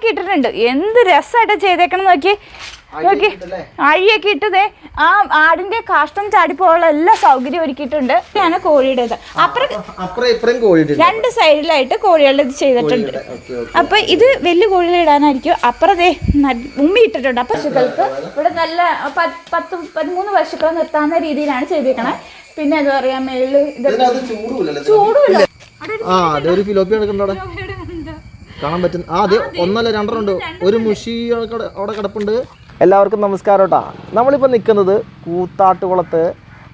ഫാനൊക്കെ ഇട്ടിട്ടുണ്ട് എന്ത് രസമായിട്ട് ചെയ്തേക്കണം നോക്കി നോക്കി അഴിയൊക്കെ ഇട്ടതേ ആ ആടിന്റെ കാഷ്ടം ചാടിപ്പോയുള്ള എല്ലാ സൗകര്യം ഒരുക്കിയിട്ടുണ്ട്. ഞാൻ കോഴിയുടേത്. അപ്പുറം രണ്ട് സൈഡിലായിട്ട് കോഴികളുടെ ഇത് ചെയ്തിട്ടുണ്ട്. അപ്പൊ ഇത് വലിയ കോഴികൾ ഇടാനായിരിക്കും. അപ്പുറതേ ഉമ്മി ഇട്ടിട്ടുണ്ട്. പശുക്കൾക്ക് ഇവിടെ നല്ല പത്ത് പതിമൂന്ന് പശുക്കളെ നിർത്താവുന്ന രീതിയിലാണ് ചെയ്തേക്കണേ. പിന്നെ എന്താ പറയാ മേളിൽ ചൂടുമില്ല ആ അതൊരു ഫിലോപ്പി എടുക്കണ്ടോ കാണാൻ പറ്റും ആ അതെ. ഒന്നല്ല രണ്ടെണ്ണം ഒരു മുഷി അവിടെ അവിടെ കിടപ്പുണ്ട്. എല്ലാവർക്കും നമസ്കാരം കേട്ടാ നമ്മളിപ്പോൾ നിൽക്കുന്നത് കൂത്താട്ടുകുളത്ത്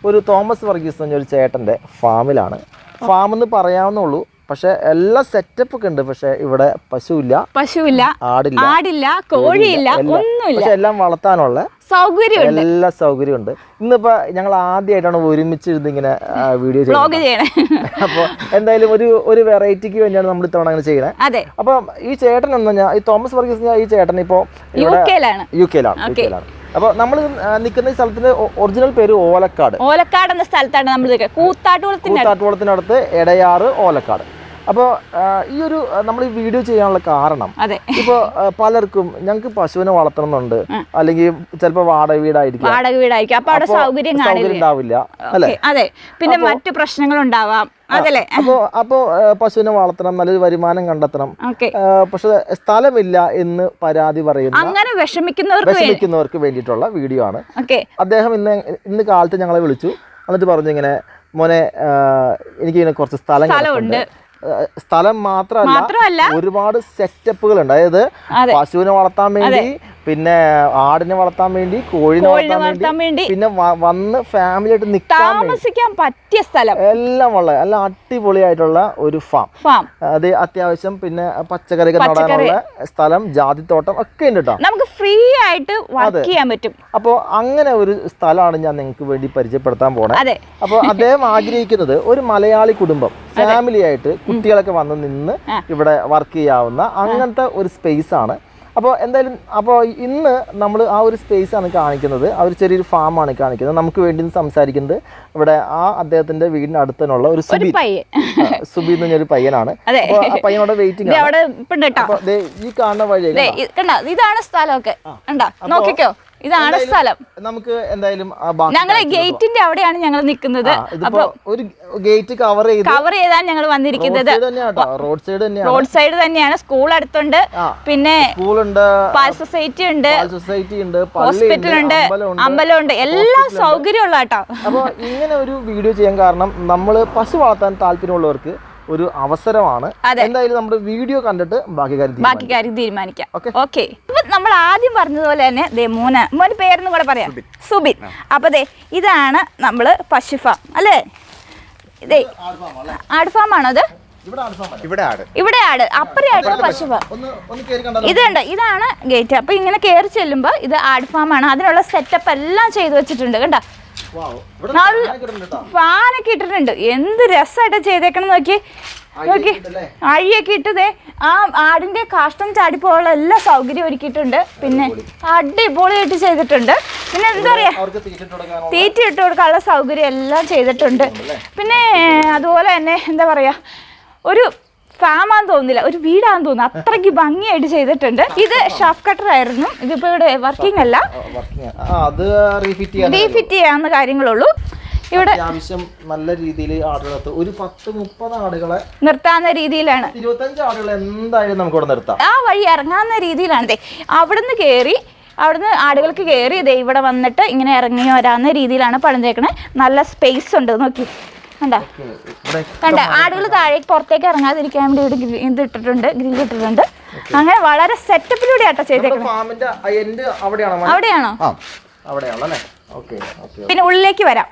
ഒരു തോമസ് വർഗീസ് എന്ന ഒരു ചേട്ടന്റെ ഫാമിലാണ്. ഫാം എന്ന് പറയാവുന്നുള്ളൂ പക്ഷേ എല്ലാ സെറ്റപ്പ് ഒക്കെ ഉണ്ട്. പക്ഷെ ഇവിടെ പശുവില്ല പശുവില്ല ആടില്ല ആടില്ല കോഴിയില്ല ഒന്നുമില്ല. പക്ഷെ എല്ലാം വളർത്താനുള്ള സൗകര്യം എല്ലാ സൗകര്യം ഉണ്ട് ഇന്നിപ്പോ ഞങ്ങൾ ആദ്യമായിട്ടാണ് ഒരുമിച്ച് ഇരുന്ന് ഇങ്ങനെ വീഡിയോ ചെയ്യണേ. അപ്പോൾ എന്തായാലും ഒരു ഒരു വെറൈറ്റിക്ക് വേണ്ടിയാണ് നമ്മൾ ഇത്തവണ അങ്ങനെ ചെയ്യണേ. അതെ. അപ്പം ഈ ചേട്ടൻ എന്ന് പറഞ്ഞാൽ ഈ തോമസ് വർഗീസ് ഈ ചേട്ടൻ ഇപ്പോ യു കെയിലാണ്. യു കെയിലാണ് യു കെയിലാണ്. അപ്പോൾ നമ്മൾ നിൽക്കുന്ന ഈ സ്ഥലത്തിന്റെ ഒറിജിനൽ പേര് ഓലക്കാട്. ഓലക്കാട് എന്ന സ്ഥലത്താണ് നമ്മൾ. കൂത്താട്ടുകുളത്തിനടുത്ത് എടയാറ് ഓലക്കാട്. അപ്പോൾ ഈ ഒരു നമ്മൾ ഈ വീഡിയോ ചെയ്യാനുള്ള കാരണം അതെ. ഇപ്പോൾ പലർക്കും ഞങ്ങൾക്ക് പശുവിനെ വളർത്തണമെന്നുണ്ട്. അല്ലെങ്കിൽ ചിലപ്പോൾ വാടക വീടായിരിക്കും. വാടക വീടായിരിക്കും. അപ്പൊ അവിടെ അപ്പോ സൗകര്യം ഉണ്ടാവില്ല. അല്ലെ? അതെ. പിന്നെ മറ്റു പ്രശ്നങ്ങൾ ഉണ്ടാവാം. അതല്ലേ? അപ്പോൾ അപ്പോൾ പശുവിനെ വളർത്തണം നല്ലൊരു വരുമാനം കണ്ടെത്തണം. പക്ഷെ സ്ഥലമില്ല എന്ന് പരാതി പറയുന്നു അങ്ങനെ വിഷമിക്കുന്നവർക്ക് വേണ്ടിയിട്ടുള്ള വീഡിയോ ആണ്. അദ്ദേഹം ഇന്ന് ഇന്ന് കാലത്ത് ഞങ്ങളെ വിളിച്ചു. എന്നിട്ട് പറഞ്ഞു ഇങ്ങനെ മോനെ എനിക്ക് എനിക്കിങ്ങനെ കുറച്ച് സ്ഥലം സ്ഥലമുണ്ട്. സ്ഥലം മാത്രമല്ല ഒരുപാട് സെറ്റപ്പുകൾ ഉണ്ട് അതായത് അതെ. പശുവിനെ വളർത്താൻ വേണ്ടി പിന്നെ ആടിനെ വളർത്താൻ വേണ്ടി കോഴിനെ വളർത്താൻ വേണ്ടി പിന്നെ വന്ന് ഫാമിലി ആയിട്ട് നിൽക്കാൻ താമസിക്കാൻ പറ്റിയ സ്ഥലം. എല്ലാം ഉള്ള നല്ല അടിപൊളിയായിട്ടുള്ള ഒരു ഫാം ഫാം അത് അത്യാവശ്യം പിന്നെ പച്ചക്കറിയൊക്കെ നടാനുള്ള സ്ഥലം ജാതിത്തോട്ടം ഒക്കെ ഉണ്ട് കേട്ടോ നമുക്ക് ഫ്രീ ആയിട്ട് വർക്ക് ചെയ്യാൻ പറ്റും. അപ്പോൾ അങ്ങനെ ഒരു സ്ഥലമാണ് ഞാൻ നിങ്ങൾക്ക് വേണ്ടി പരിചയപ്പെടുത്താൻ പോണേ. അതെ. അപ്പോൾ അദ്ദേഹം ആഗ്രഹിക്കുന്നത് ഒരു മലയാളി കുടുംബം. ഫാമിലി ആയിട്ട് കുട്ടികളൊക്കെ വന്ന് നിന്ന് ഇവിടെ വർക്ക് ചെയ്യാവുന്ന അങ്ങനത്തെ ഒരു സ്പേസ് ആണ്. അപ്പോൾ എന്തായാലും അപ്പോൾ ഇന്ന് നമ്മൾ ആ ഒരു സ്പേസ് ആണ് കാണിക്കുന്നത്. ആ ഒരു ചെറിയൊരു ഫാമാണ് കാണിക്കുന്നത്. നമുക്ക് വേണ്ടി സംസാരിക്കുന്നത് ഇവിടെ ആ അദ്ദേഹത്തിന്റെ വീടിന് അടുത്ത് തന്നെയുള്ള ഒരു സുബി സുബി എന്ന് പറഞ്ഞൊരു പയ്യനാണ്. പയ്യനോട് വെയിറ്റിംഗ് ഈ കാണുന്ന വഴി ഇതാണ് സ്ഥലമൊക്കെ. നോക്കിക്കോ. ഇതാണ് സ്ഥലം. നമുക്ക് എന്തായാലും ഞങ്ങൾ ഗേറ്റിന്റെ അവിടെയാണ് ഞങ്ങൾ നിൽക്കുന്നത്. ഒരു ഗേറ്റ് കവർ ചെയ്ത് കവർ ചെയ്താണ് ഞങ്ങൾ വന്നിരിക്കുന്നത്. റോഡ് സൈഡ് തന്നെയാണ്. റോഡ് സൈഡ് തന്നെയാണ് സ്കൂൾ അടുത്തുണ്ട്. പിന്നെ സ്കൂളുണ്ട് സൊസൈറ്റി ഉണ്ട് സൊസൈറ്റി ഉണ്ട് ഹോസ്പിറ്റൽ ഉണ്ട് അമ്പലമുണ്ട്. അമ്പലമുണ്ട്. എല്ലാ സൗകര്യമുള്ള കേട്ടോ ഇങ്ങനെ ഒരു വീഡിയോ ചെയ്യാൻ കാരണം നമ്മൾ പശു വളർത്താൻ താല്പര്യമുള്ളവർക്ക് ഒരു അവസരമാണ്. എന്തായാലും നമ്മുടെ വീഡിയോ കണ്ടിട്ട് ബാക്കി കാര്യം ബാക്കി കാര്യം തീരുമാനിക്കാം. ഓക്കെ. ഇപ്പൊ നമ്മൾ ആദ്യം പറഞ്ഞതുപോലെ തന്നെ ദേ മോന മോന് പേരെന്ന് കൂടെ പറയാം. സുബിൻ. അപ്പൊ ദേ ഇതാണ് നമ്മൾ പശുഫാം അല്ലേ? ഇതേ ആട് ഫാം ആണോ അത്? ഇവിടെ ആട് ഇവിടെ ആട്. അപ്പുറയായിട്ടുള്ള പശു ഫാം. ഒന്ന് ഒന്ന് കേറി കണ്ടാലോ? ഇതുണ്ട് ഇതാണ് ഗേറ്റ്. അപ്പൊ ഇങ്ങനെ കയറി ചെല്ലുമ്പോ ഇത് ആട് ഫാം ആണ് അതിനുള്ള സെറ്റപ്പ് എല്ലാം ചെയ്തു വെച്ചിട്ടുണ്ട്. കണ്ടോ? ഫാനൊക്കെ ഇട്ടിട്ടുണ്ട്. എന്ത് രസമായിട്ട് ചെയ്തേക്കണം നോക്കി നോക്കി? അഴിയൊക്കെ ഇട്ടതേ. ആ ആടിന്റെ കാഷ്ടം ചാടിപ്പോയുള്ള എല്ലാ സൗകര്യം ഒരുക്കിയിട്ടുണ്ട്. പിന്നെ അടിപൊളിയായിട്ട് ചെയ്തിട്ടുണ്ട്. പിന്നെ എന്താ പറയാ? തീറ്റ ഇട്ട് കൊടുക്കാനുള്ള സൗകര്യം എല്ലാം ചെയ്തിട്ടുണ്ട്. പിന്നെ അതുപോലെ തന്നെ എന്താ പറയാ? ഒരു ഫാമാന്ന് തോന്നുന്നില്ല ഒരു വീടാന്ന് തോന്നുന്നു. അത്രയ്ക്ക് ഭംഗിയായിട്ട് ചെയ്തിട്ടുണ്ട്. ഇത് ഷാഫ് കട്ടർ ആയിരുന്നു. ഇതിപ്പോ ഇവിടെ വർക്കിംഗ് അല്ല. റീഫിറ്റ് ചെയ്യാവുന്ന കാര്യങ്ങളുള്ളൂ. ഇവിടെ അത്യാവശ്യം നല്ല രീതിയിൽ ആടുകളത്ത് ഒരു പത്ത് മുപ്പത് ആടുകളെ നിർത്താവുന്ന രീതിയിലാണ്. ഇരുപത്തഞ്ച് ആടുകൾ എന്തായാലും നമുക്ക് ഇവിടെ നിർത്താം. ആ വഴി ഇറങ്ങാവുന്ന രീതിയിലാണ്. അവിടുന്ന് കേറി അവിടുന്ന് ആടുകൾക്ക് കയറി ഇവിടെ വന്നിട്ട് ഇങ്ങനെ ഇറങ്ങി വരാവുന്ന രീതിയിലാണ് പണിതേക്കണേ. നല്ല സ്പേസ് ഉണ്ട് നോക്കി. കണ്ട? കണ്ട? ആടുകൾ താഴേക്ക് പുറത്തേക്ക് ഇറങ്ങാതിരിക്കാൻ വേണ്ടി ഇവിടെ ഇത് ഇട്ടിട്ടുണ്ട് ഗ്രിൽ ഇട്ടിട്ടുണ്ട്. അങ്ങനെ വളരെ സെറ്റപ്പിലൂടെ ആട്ടോ ചെയ്തേക്കുന്നത് അവിടെയാണോ അവിടെയാണോ? ആ. അവിടെയാണോ അല്ലേ ഓക്കെ ഓക്കെ പിന്നെ ഉള്ളിലേക്ക് വരാം.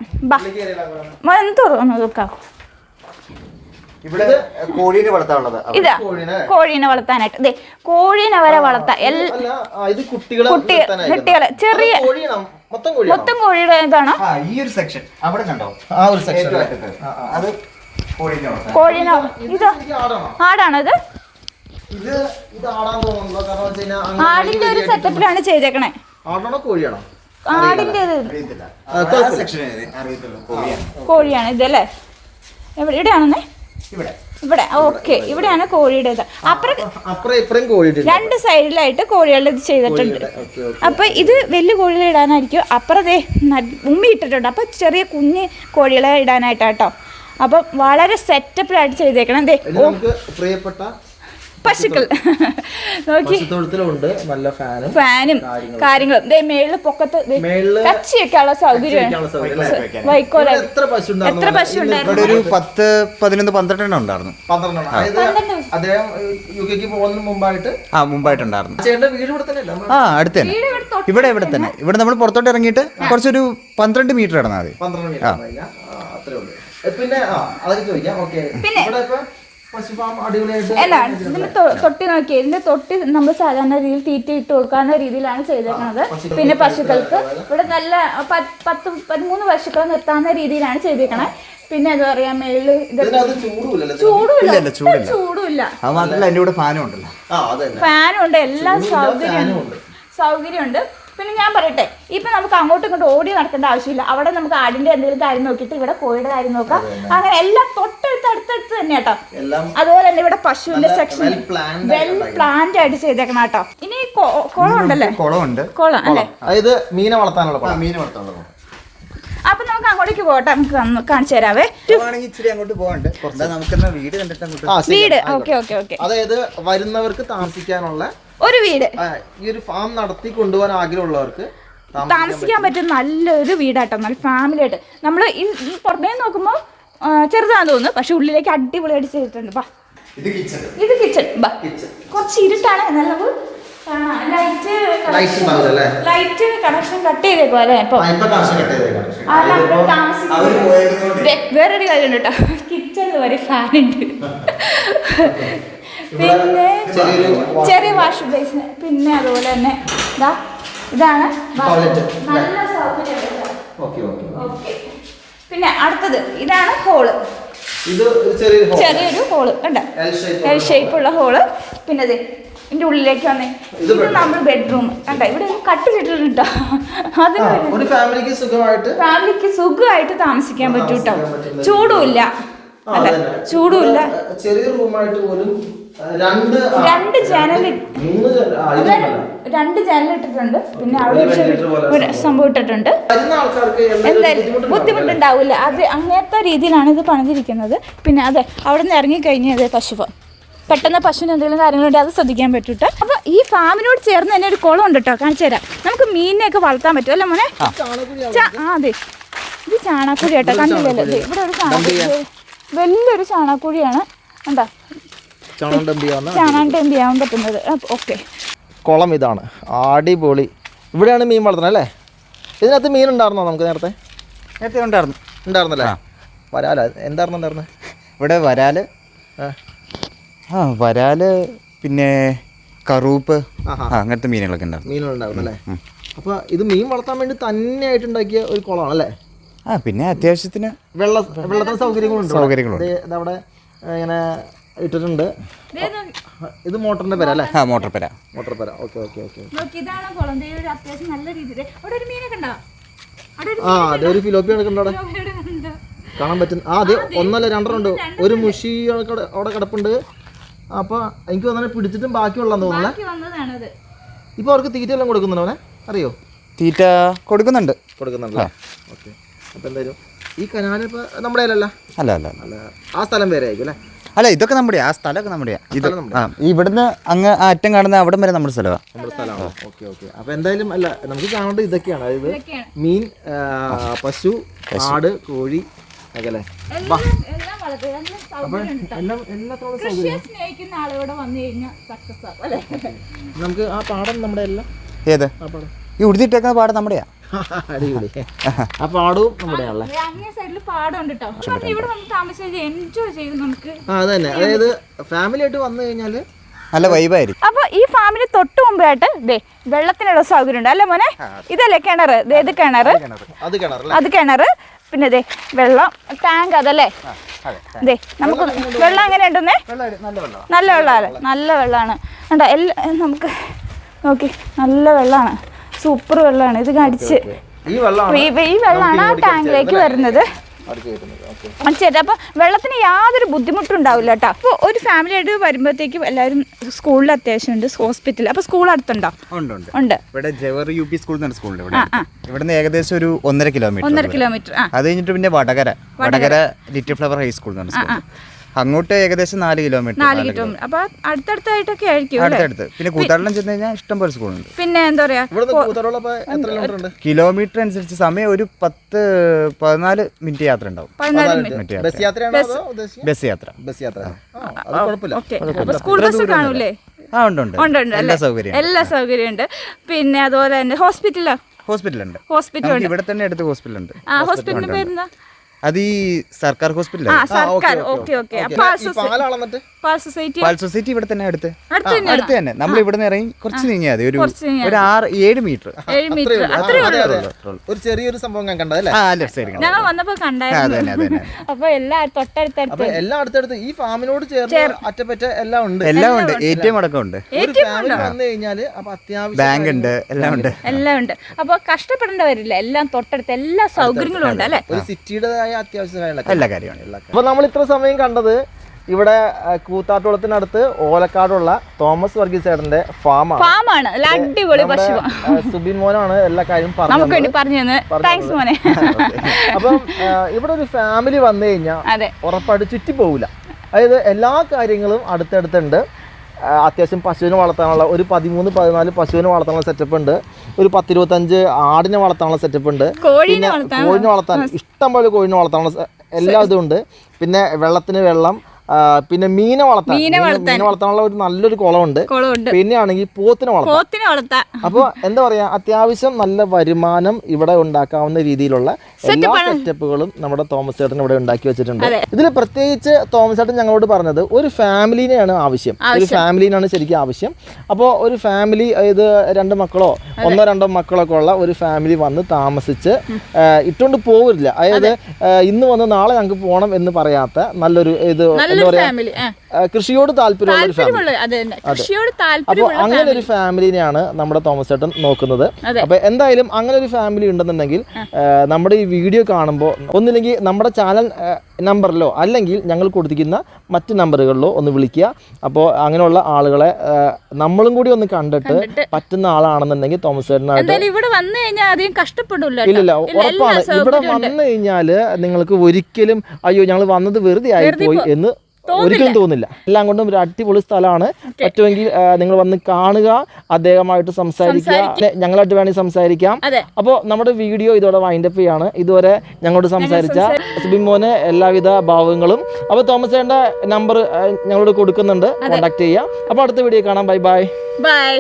തുറന്നു നോക്കാം. കോഴീനെ. ഇതാ. കോഴീനെ? വളർത്താനായിട്ട്. ദേ കോഴീനെ വരെ വളർത്താം. കുട്ടികളെ കുട്ടി കുട്ടികളെ. ചെറിയ മൊത്തം കോഴിയുടെ ഇതാണ്. ഈ ഒരു സെക്ഷൻ അവിടെ കണ്ടോ? ആ ഒരു സെക്ഷൻ. അത് കോഴീനെ ഇതോ ആടാണോ? ഇത് ആടിന്റെ ഒരു സെറ്റപ്പിലാണ് ചെയ്തേക്കണേ. ആടാണോ കോഴിയാണോ? ആടിന്റെ ഇതല്ലേ? എവിടെ ഇവിടെയാണെന്നേ? ഇവിടെ. ഇവിടെ ഓക്കെ ഇവിടെയാണ് കോഴിയുടേത്. അപ്പുറം രണ്ട് സൈഡിലായിട്ട് കോഴികളുടെ ഇത് ചെയ്തിട്ടുണ്ട്. അപ്പൊ ഇത് വലിയ കോഴികളെ ഇടാനായിരിക്കും. അപ്പുറതേ ഉമ്മി ഇട്ടിട്ടുണ്ട്. അപ്പൊ ചെറിയ കുഞ്ഞ് കോഴികളെ ഇടാനായിട്ടാട്ടോ. അപ്പൊ വളരെ സെറ്റപ്പിലായിട്ട് ചെയ്തേക്കണം. പ്രിയപ്പെട്ട പശുക്കൾ. നോക്കി. നല്ല ഫാനും ഫാനും കാര്യങ്ങളും. ദേ മേളിൽ പൊക്കത്ത് കച്ചിയൊക്കെ ഉള്ള കച്ചി വെക്കാനുള്ള സൗകര്യം? വൈക്കോല എത്ര പശു ഉണ്ടായിരുന്നു? ഉണ്ടായിരുന്നു ഒരു പത്ത് പതിനൊന്ന് പന്ത്രണ്ടെണ്ണം ഉണ്ടായിരുന്നു. പന്ത്രണ്ടെണ്ണം. അതായത് അദ്ദേഹം യു കെക്ക് പോകുന്നതിന് മുമ്പായിട്ട് ആ മുമ്പായിട്ടുണ്ടായിരുന്നു. ചേട്ടന്റെ വീട് ഇവിടെ തന്നെ അല്ല ആ അടുത്ത് തന്നെ. ഇവിടെ ഇവിടെ തന്നെ. ഇവിടെ നമ്മൾ പുറത്തോട്ട് ഇറങ്ങിയിട്ട് കുറച്ചൊരു പന്ത്രണ്ട് മീറ്റർ ഇടന്നാൽ മതി. പന്ത്രണ്ട് മീറ്റർ പിന്നെ അതൊക്കെ ചോദിക്കാം. ഓക്കെ. ഇവിടെ ഇപ്പൊ അല്ല ഇതിന്റെ തൊട്ടി നോക്കിയേ. ഇതിന്റെ തൊട്ടി നമ്മൾ സാധാരണ രീതിയിൽ തീറ്റ ഇട്ട് കൊടുക്കാവുന്ന രീതിയിലാണ് ചെയ്തേക്കുന്നത് പിന്നെ പശുക്കൾക്ക് ഇവിടെ നല്ല പത്ത് പതിമൂന്ന് പശുക്കളെ നിർത്താവുന്ന രീതിയിലാണ് ചെയ്തേക്കണേ. പിന്നെ എന്താ പറയാ മേളിൽ ഇതിന്? ചൂടുമില്ല. ചൂടുമില്ല. അത് മാത്രമല്ല അതിന്റെ കൂടെ ഫാനും ഉണ്ടല്ലോ ആ അതന്നെ. ഫാനും ഉണ്ട് എല്ലാ സൗകര്യം സൗകര്യവും. സൗകര്യമുണ്ട്. പിന്നെ ഞാൻ പറയട്ടെ ഇപ്പൊ നമുക്ക് അങ്ങോട്ടും ഇങ്ങോട്ടും ഓടി നടക്കേണ്ട ആവശ്യമില്ല. അവിടെ നമുക്ക് ആടിന്റെ എന്തെങ്കിലും കാര്യം നോക്കിയിട്ട് ഇവിടെ കോഴിയുടെ കാര്യം നോക്കാം. അങ്ങനെ എല്ലാം തൊട്ടടുത്ത് അടുത്തടുത്ത് തന്നെ കേട്ടോ. എല്ലാം അതുപോലെ തന്നെ ഇവിടെ പശുവിന്റെ സെക്ഷൻ വെൽ പ്ലാന്റ് ആയിട്ട് ചെയ്തേക്കണം കേട്ടോ. ഇനി കുളം ഉണ്ടല്ലേ? കുളമുണ്ട്. കുളം അല്ലേ? അതായത് മീനെ വളർത്താനുള്ള കുളം. മീൻ വളർത്താനുള്ളത് അപ്പൊ നമുക്ക് അങ്ങോട്ടേക്ക് പോകട്ടെ നമുക്ക് കാണിച്ചു തരാവേ. ഇച്ചിരി അങ്ങോട്ട് പോകണ്ട് വീട് ഓക്കെ ഓക്കെ ഓക്കെ. അതായത് വരുന്നവർക്ക് താമസിക്കാനുള്ള ഒരു വീട്. ഈ ഒരു ഫാം നടത്തി കൊണ്ടുപോകാൻ ആഗ്രഹമുള്ളവർക്ക് താമസിക്കാൻ പറ്റുന്ന നല്ലൊരു വീടാട്ടോ നല്ല ഫാമിലി ആയിട്ട്. നമ്മൾ ഈ പുറമേ നോക്കുമ്പോൾ ചെറുതാന്ന് തോന്നുന്നു പക്ഷെ ഉള്ളിലേക്ക് അടിപൊളിയായിട്ട് ചെയ്തിട്ടുണ്ട് ബാ ഇത് കിച്ചൺ ബാ. കുറച്ച് ഇരുട്ടാണ് നമുക്ക് ലൈറ്റ് കണക്ഷൻ കട്ട് ചെയ്തേക്കോ അല്ലേ? ഇപ്പൊ? വേറൊരു കാര്യം കേട്ടോ. കിച്ചണിൽ വരെ ഫാൻ ഉണ്ട്. പിന്നെ ചെറിയ വാഷ് ബേസിന് പിന്നെ അതുപോലെ തന്നെ ഇതാ ഇതാണ്. നല്ല സൗകര്യം പിന്നെ അടുത്തത് ഇതാണ് ഹോൾ. ചെറിയൊരു ഹോൾ. കണ്ട? എൽ ഷേപ്പ് ഉള്ള ഹോൾ. പിന്നെ ഇതിന്റെ ഉള്ളിലേക്ക് വന്നേ. ഇത് നമ്മുടെ ബെഡ്റൂം കണ്ട? ഇവിടെ കട്ടിലിട്ടിട്ടുണ്ട് അതിന് ഫാമിലിക്ക് സുഖമായിട്ട് ഫാമിലിക്ക് സുഖമായിട്ട് താമസിക്കാൻ പറ്റൂട്ടോ. ഇല്ല. ചൂടുമില്ല അല്ല. ചൂടുമില്ല ചെറിയ റൂമായിട്ട് പോലും രണ്ട് ചാനൽ രണ്ട് ചാനൽ. രണ്ട് ജനൽ ഇട്ടിട്ടുണ്ട്. പിന്നെ അവിടെ ഒരു സംഭവം. ഇട്ടിട്ടുണ്ട്. വരുന്ന ആൾക്കാർക്ക് എന്തെങ്കിലും എന്തായാലും ബുദ്ധിമുട്ടുണ്ടാവില്ല? അത് അങ്ങനത്തെ രീതിയിലാണ് ഇത് പണിതിരിക്കുന്നത്. പിന്നെ അതെ അവിടെ നിന്ന് ഇറങ്ങിക്കഴിഞ്ഞത് അതെ പശു ഫാം പെട്ടെന്ന് പശുവിന് എന്തെങ്കിലും കാര്യങ്ങളുണ്ട് അത് ശ്രദ്ധിക്കാൻ പറ്റൂട്ടോ. അപ്പൊ ഈ ഫാമിനോട് ചേർന്ന് തന്നെ ഒരു കുളം ഉണ്ട് കേട്ടോ കാണിച്ചു തരാം. നമുക്ക് മീനിനെയൊക്കെ വളർത്താൻ പറ്റും. അല്ലേ മോനെ? ആ. അതെ. ഇത് ചാണാക്കുഴി കേട്ടോ കണ്ടില്ലല്ലോ. ദേ, ഇവിടെ ഒരു ചാണാക്കുഴി. വലിയൊരു ചാണാക്കുഴിയാണ്. എന്താ ചാണകം ഡംപ് ടെമ്പ് ചെയ്യാൻ പറ്റുന്നത്. ഓക്കെ. കുളം ഇതാണ്. അടിപൊളി. ഇവിടെയാണ് മീൻ വളർത്തുന്നത് അല്ലേ? ഇതിനകത്ത് മീൻ ഉണ്ടായിരുന്നോ നമുക്ക് നേരത്തെ? നേരത്തെ ഉണ്ടായിരുന്നു. ഉണ്ടായിരുന്നല്ലേ? വരാല എന്തായിരുന്നു ഉണ്ടായിരുന്നത് ഇവിടെ വരാൽ ആ. വരാൽ പിന്നെ കറൂപ്പ് ആ അങ്ങനത്തെ മീനുകളൊക്കെ ഉണ്ടായിരുന്നു. മീനുകളുണ്ടായിരുന്നു അല്ലേ അപ്പോൾ ഇത് മീൻ വളർത്താൻ വേണ്ടി തന്നെയായിട്ട് ഉണ്ടാക്കിയ ഒരു കുളമാണ് അല്ലേ ആ പിന്നെ അത്യാവശ്യത്തിന് വെള്ള വെള്ളത്തിന് സൗകര്യങ്ങളുണ്ട് സൗകര്യങ്ങളുണ്ട്. അവിടെ ഇങ്ങനെ ഇട്ടിട്ടുണ്ട്. ഇത് മോട്ടറിന്റെ പേര അല്ലേ? ആ മോട്ടർ പേര മോട്ടർ പേര ഓക്കെ ഓക്കെ ഓക്കെ. നോക്ക് ഇതാണ് ഒരു അത്യാവശ്യം നല്ല രീതിയിൽ. അവിടെ ഒരു മീനൊക്കെ ഉണ്ടോ? ഒരു ആ അതെ ഒരു ഫിലോപ്പി കിടക്കണ്ട അവിടെ? ഉണ്ട്. കാണാൻ പറ്റും ആ അതെ ഒന്നല്ല രണ്ടെണ്ണം ഉണ്ട്. ഒരു മുഷി അവിടെ കിടപ്പുണ്ട്. അപ്പൊ എനിക്ക് വന്നാൽ പിടിച്ചിട്ടും ബാക്കിയുള്ളതെന്ന് വന്നതാണത്. ഇപ്പൊ അവർക്ക് തീറ്റ എല്ലാം കൊടുക്കുന്നുണ്ടോ അവനെ? അറിയോ? തീറ്റ കൊടുക്കുന്നുണ്ട്. കൊടുക്കുന്നുണ്ടല്ലേ? ഓക്കെ. അപ്പൊ എന്തായാലും ഈ കനാലിപ്പോ ഇപ്പൊ നമ്മുടെ അല്ല അല്ല അല്ല. അല്ല ആ സ്ഥലം വേറെ ആയിരിക്കും അല്ലേ? അല്ല ഇതൊക്കെ നമ്മുടെ ആ സ്ഥലമൊക്കെ നമ്മുടെ ഇത് ആ ഇവിടുന്ന് അങ്ങ് ആ അറ്റം കാണുന്ന അവിടം വരെ നമ്മുടെ സ്ഥലമാണ് നമ്മുടെ സ്ഥലമാണ്? Okay okay. അപ്പൊ എന്തായാലും അല്ല നമുക്ക് കാണേണ്ടത് ഇതൊക്കെയാണ്. അതായത് മീൻ ആ, പശു ആട് കോഴി ഒക്കെ അല്ലേ എല്ലാം എല്ലാം വളർത്തുക. എല്ലാം സൗകര്യം ഉണ്ട് എല്ലാം എല്ലാത്തോളം കൃഷിയെ സ്നേഹിക്കുന്ന ആളുകൂടെ വന്നു കഴിഞ്ഞാൽ സക്സസ് ആവും അല്ലേ? നമുക്ക് ആ പാടം നമ്മുടെ എല്ലാം? ഏത്? ആ പാടം. ഈ ഉടുത്തിട്ടേക്കുന്ന പാടം നമ്മുടെയാ? അടിപൊളി. ആ പാടവും നമ്മുടെ ഉള്ള അങ്ങേ സൈഡിൽ പാടമുണ്ട് കേട്ടോ നമുക്ക് ഇവിടെ വന്ന് താമസിച്ച് എൻജോയ് ചെയ്ത് നമുക്ക്. ആ അതന്നെ. അതായത് ഫാമിലി ആയിട്ട് വന്നു കഴിഞ്ഞാൽ നല്ല വൈബായിരിക്കും അപ്പൊ ഈ ഫാമിന് തൊട്ട് മുമ്പായിട്ട് ദേ വെള്ളത്തിനുള്ള സൗകര്യം ഉണ്ട് അല്ലേ മോനെ? ഇതല്ലേ കിണർ? ദേ ഇത് കിണർ. അത് കിണറ് അത് കിണർ പിന്നെ ദേ വെള്ളം ടാങ്ക് അതല്ലേ? ദേ നമുക്ക് വെള്ളം എങ്ങനെ ഉണ്ടെന്നേ? നല്ല വെള്ളം നല്ല വെള്ളമാണ്. നല്ല വെള്ളമാണ്. കണ്ടോ എല്ലാ നമുക്ക് നോക്കി. നല്ല വെള്ളമാണ്. സൂപ്പർ വെള്ളമാണ്. ഇത് അടിച്ച് ഈ വെള്ളമാണ് ആ ടാങ്കിലേക്ക് വരുന്നത്. മനസ്സിലായിട്ട് അപ്പോൾ വെള്ളത്തിന് യാതൊരു ബുദ്ധിമുട്ടും ഉണ്ടാവില്ല കേട്ടോ. അപ്പോൾ ഒരു ഫാമിലി ആയിട്ട് വരുമ്പോഴത്തേക്കും എല്ലാവരും സ്കൂളിൽ അത്യാവശ്യമുണ്ട് ഹോസ്പിറ്റൽ അപ്പോൾ സ്കൂൾ അടുത്തുണ്ടോ? ഉണ്ട് ഉണ്ട്. ഉണ്ട്. ഇവിടെ ജവഹർ യു പി സ്കൂൾ സ്കൂളുണ്ട് ഇവിടെ. ഇവിടുന്ന് ഏകദേശം ഒരു ഒന്നര കിലോമീറ്റർ ഒന്നര കിലോമീറ്റർ ആ. അത് കഴിഞ്ഞിട്ട് പിന്നെ Vadakara. Vadakara. Little flower high school എന്നാണ് സ്കൂൾ. അങ്ങോട്ട് ഏകദേശം നാല് കിലോമീറ്റർ നാല് കിലോമീറ്റർ അപ്പോൾ അടുത്തടുത്തായിട്ടൊക്കെ ആയിരിക്കും അല്ലേ? അടുത്തടുത്ത്. പിന്നെ കൂത്താടലം ചെന്ന് കഴിഞ്ഞാൽ ഇഷ്ടം പോലെ സ്കൂളുണ്ട്. പിന്നെ എന്താ പറയാ? ഇവിടുന്ന് കൂത്തറോളം എത്ര കിലോമീറ്റർ അനുസരിച്ച് സമയം ഒരു പത്ത് പതിനാല് മിനിറ്റ് യാത്ര ഉണ്ടാവും. ബസ് യാത്ര. ബസ് യാത്ര. സ്കൂൾ ബസ് കാണൂലേ? ആ ഉണ്ട് ഉണ്ട്. എല്ലാ സൗകര്യം എല്ലാ സൗകര്യം ഉണ്ട് പിന്നെ അതുപോലെ തന്നെ ഹോസ്പിറ്റലോ? ഹോസ്പിറ്റലുണ്ട്. ഹോസ്പിറ്റൽ ഇവിടെ തന്നെ അടുത്ത് ഹോസ്പിറ്റലുണ്ട്. ആ ഹോസ്പിറ്റലിന്റെ പേരെന്താ? അത് ഈ സർക്കാർ ആ ഹോസ്പിറ്റലാണ് സർക്കാർ ഓക്കെ ഓക്കെ പാൽ സൊസൈറ്റി? പാൽ സൊസൈറ്റി ഇവിടെ തന്നെ അടുത്ത്. അടുത്ത് ആ, തന്നെ. നമ്മൾ ഇവിടെ നിന്ന് ഇറങ്ങി കുറച്ച് നീങ്ങിയാൽ മതി. ഒരു കുറച്ച് നീങ്ങിയാ ഒരു ആറ് ഏഴ് മീറ്റർ. ഏഴ് മീറ്റർ. ഒരു ചെറിയൊരു സംഭവം ഞാൻ കണ്ടതല്ലേ? ആ ലെഫ്റ്റ് സൈഡ് ഞങ്ങൾ വന്നപ്പോ ആ, കണ്ടായിരുന്നു അപ്പൊ എല്ലാ തൊട്ടടുത്തടുത്ത് എല്ലാം അടുത്തടുത്ത് ഈ ഫാമിനോട് ചേർന്ന് അറ്റപ്പറ്റ എല്ലാം ഉണ്ട്. എല്ലാം ഉണ്ട്. ഏറ്റവും അടക്കം ഉണ്ട്. ഒരു ഫാമിലി വന്നു കഴിഞ്ഞാൽ അപ്പൊ അത്യാവശ്യം ബാങ്ക് ഉണ്ട് എല്ലാം ഉണ്ട്. എല്ലാം ഉണ്ട്. അപ്പൊ കഷ്ടപ്പെടേണ്ട വരില്ല എല്ലാം തൊട്ടടുത്ത് എല്ലാ സൗകര്യങ്ങളും ഉണ്ട് അല്ലെ? ഒരു സിറ്റിയുടേതായ അത്യാവശ്യ കാര്യങ്ങളൊക്കെ. എല്ലാ കാര്യമാണ് അപ്പൊ നമ്മൾ ഇത്ര സമയം കണ്ടത് ഇവിടെ കൂത്താട്ടുളത്തിനടുത്ത് കൂത്താട്ടുകുളത്തിനടുത്ത് ഓലക്കാടുള്ള തോമസ് വർഗീസ് ചേട്ടന്റെ ഫാമാണ്. ഫാമാണ്. അടിപൊളി പശു സുബിൻ മോനാണ് എല്ലാ കാര്യം പറഞ്ഞു തന്ന് താങ്ക്സ് മോനെ. അപ്പം ഇവിടെ ഒരു ഫാമിലി വന്നു കഴിഞ്ഞാൽ അതെ. ഉറപ്പായിട്ട് ചുറ്റി പോവില്ല അതായത് എല്ലാ കാര്യങ്ങളും അടുത്തടുത്തുണ്ട്. അത്യാവശ്യം പശുവിനെ വളർത്താനുള്ള ഒരു പതിമൂന്ന് പതിനാല് പശുവിനെ വളർത്താനുള്ള സെറ്റപ്പ് ഉണ്ട്. ഒരു പത്തിരുപത്തഞ്ച് ആടിനെ വളർത്താനുള്ള സെറ്റപ്പ് ഉണ്ട്. പിന്നെ കോഴിനെ വളർത്താൻ ഇഷ്ടം പോലെ കോഴിനെ വളർത്താനുള്ള എല്ലാ ഇതും ഉണ്ട്. പിന്നെ വെള്ളത്തിന് വെള്ളം പിന്നെ മീനെ വളർത്താൻ. മീനെ വളർത്താനുള്ള ഒരു നല്ലൊരു കുളമുണ്ട്. കുളമുണ്ട്. പിന്നെ ആണെങ്കിൽ പോത്തിനെ വളർത്താം. അപ്പൊ അപ്പോൾ എന്താ പറയാ അത്യാവശ്യം നല്ല വരുമാനം ഇവിടെ ഉണ്ടാക്കാവുന്ന രീതിയിലുള്ള എല്ലാ സെറ്റപ്പുകളും നമ്മുടെ തോമസ് ചേട്ടൻ ഇവിടെ ഉണ്ടാക്കി വെച്ചിട്ടുണ്ട്. ഇതിൽ പ്രത്യേകിച്ച് തോമസ് ചേട്ടൻ ഞങ്ങളോട് പറഞ്ഞത് ഒരു ഫാമിലിനെയാണ് ആവശ്യം. ഒരു ഫാമിലിനാണ് ശരിക്കും ആവശ്യം. അപ്പോൾ ഒരു ഫാമിലി ഇത് രണ്ട് മക്കളോ ഒന്നോ രണ്ടോ മക്കളൊക്കെ ഉള്ള ഒരു ഫാമിലി വന്ന് താമസിച്ച് ഇട്ടുകൊണ്ട് പോവില്ല അതായത് ഇന്ന് വന്ന് നാളെ ഞങ്ങൾക്ക് പോകണം എന്ന് പറയാത്ത നല്ലൊരു ഇത് എന്താ പറയുക പറയാ കൃഷിയോട് താല്പര്യമുള്ള അങ്ങനെ ഒരു ഫാമിലിനെയാണ് നമ്മുടെ തോമസ് ചേട്ടൻ നോക്കുന്നത്. അപ്പൊ എന്തായാലും അങ്ങനെ ഒരു ഫാമിലി ഉണ്ടെന്നുണ്ടെങ്കിൽ നമ്മുടെ ഈ വീഡിയോ കാണുമ്പോൾ ഒന്നില്ലെങ്കിൽ നമ്മുടെ ചാനൽ നമ്പറിലോ അല്ലെങ്കിൽ ഞങ്ങൾ കൊടുത്തിരിക്കുന്ന മറ്റ് നമ്പറുകളിലോ ഒന്ന് വിളിക്കുക. അപ്പോൾ അങ്ങനെയുള്ള ആളുകളെ നമ്മളും കൂടി ഒന്ന് കണ്ടിട്ട് പറ്റുന്ന ആളാണെന്നുണ്ടെങ്കിൽ തോമസ് ചേട്ടനായിട്ട് ഇവിടെ വന്നു കഴിഞ്ഞാൽ അധികം കഷ്ടപ്പെടില്ല ഇല്ല ഉറപ്പാണ്. ഇവിടെ വന്നു കഴിഞ്ഞാൽ നിങ്ങൾക്ക് ഒരിക്കലും അയ്യോ ഞങ്ങൾ വന്നത് വെറുതെ ആയിപ്പോയി എന്ന് ഒരിക്കലും തോന്നില്ല. എല്ലാം കൊണ്ടും ഒരു അടിപൊളി സ്ഥലമാണ്. പറ്റുമെങ്കിൽ നിങ്ങൾ വന്ന് കാണുക അദ്ദേഹമായിട്ട് സംസാരിക്കുക. ഞങ്ങളായിട്ട് വേണമെങ്കിൽ സംസാരിക്കാം. അപ്പോൾ നമ്മുടെ വീഡിയോ ഇതോടെ വൈൻഡ് അപ്പ് ചെയ്യാണ്. ഇതുവരെ ഞങ്ങളോട് സംസാരിച്ച സുബിമോന് എല്ലാവിധ ഭാവങ്ങളും. അപ്പോൾ തോമസ് ചേട്ടന്റെ നമ്പർ ഞങ്ങളോട് കൊടുക്കുന്നുണ്ട്. കോൺടാക്ട് ചെയ്യുക അപ്പോൾ അടുത്ത വീഡിയോ കാണാം. Bye bye bye